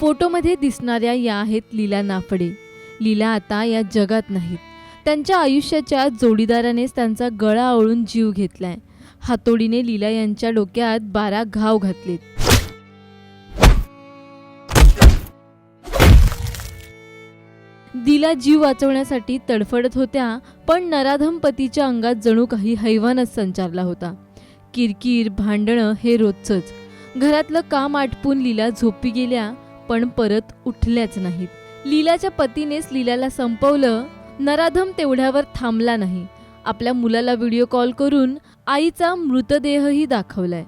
फोटोमध्ये दिसणाऱ्या या आहेत लीला नाफडे. लीला आता या जगात नाहीत. त्यांच्या आयुष्याच्या जोडीदारानेच त्यांचा गळा आवळून जीव घेतलाय. हातोडीने लीला यांच्या डोक्यात बारा घाव घातलेत. दिला जीव वाचवण्यासाठी तडफडत होत्या पण नराधम पतीच्या अंगात जणू काही हैवानच संचारला होता. किरकिर भांडणं हे रोजचंच. घरातलं काम आटपून लीला झोपी गेल्या पण परत उठल्याच नाहीत. लीलाच्या पतीनेच लीलाला संपवलं नराधम तेवढ्यावर थांबला नाही. आपल्या मुलाला व्हिडिओ कॉल करून आईचा मृतदेहही दाखवलाय.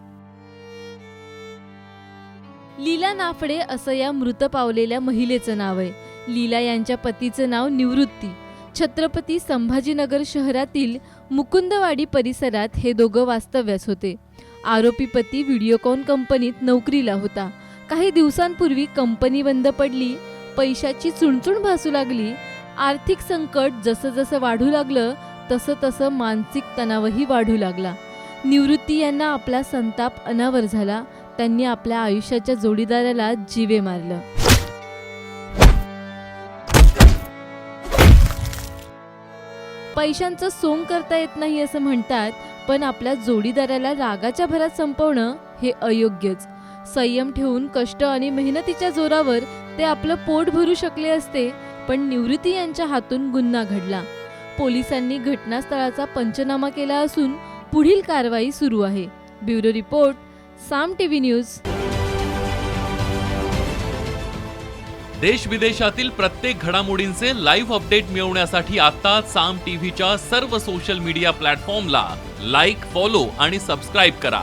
लीला नाफडे असं या मृत पावलेल्या महिलेचं नाव आहे. लीला यांच्या पतीचं नाव निवृत्ती. छत्रपती संभाजीनगर शहरातील मुकुंदवाडी परिसरात हे दोघं वास्तव्यास होते. आरोपी पती व्हिडिओकॉन कंपनीत नोकरीला होता. काही दिवसांपूर्वी कंपनी बंद पडली पैशाची चुणचुण भासू लागली आर्थिक संकट जसं जसं वाढू लागलं तसं तसं मानसिक तणावही वाढू लागला. निवृत्ती यांना आपला संताप अनावर झाला त्यांनी आपल्या आयुष्याच्या जोडीदाराला जीवे मारलं. पैशांचं सोंग करता येत नाही असं म्हणतात पण आपल्या जोडीदाराला रागाच्या भरात संपवणं हे अयोग्यच. संयम ठेवून कष्ट आणि मेहनतीच्या जोरावर ते आपलं पोट भरू शकले असते पण निवृत्ती यांच्या हातून गुन्हा घडला. पोलिसांनी घटनास्थळाचा पंचनामा केला असून पुढील कारवाई सुरू आहे. Bureau report Saam TV news. देश विदेशातील प्रत्येक घडामोडींचे लाईव्ह अपडेट मिळवण्यासाठी आता साम टीव्हीच्या सर्व सोशल मीडिया प्लॅटफॉर्मला लाईक फॉलो आणि सबस्क्राईब करा.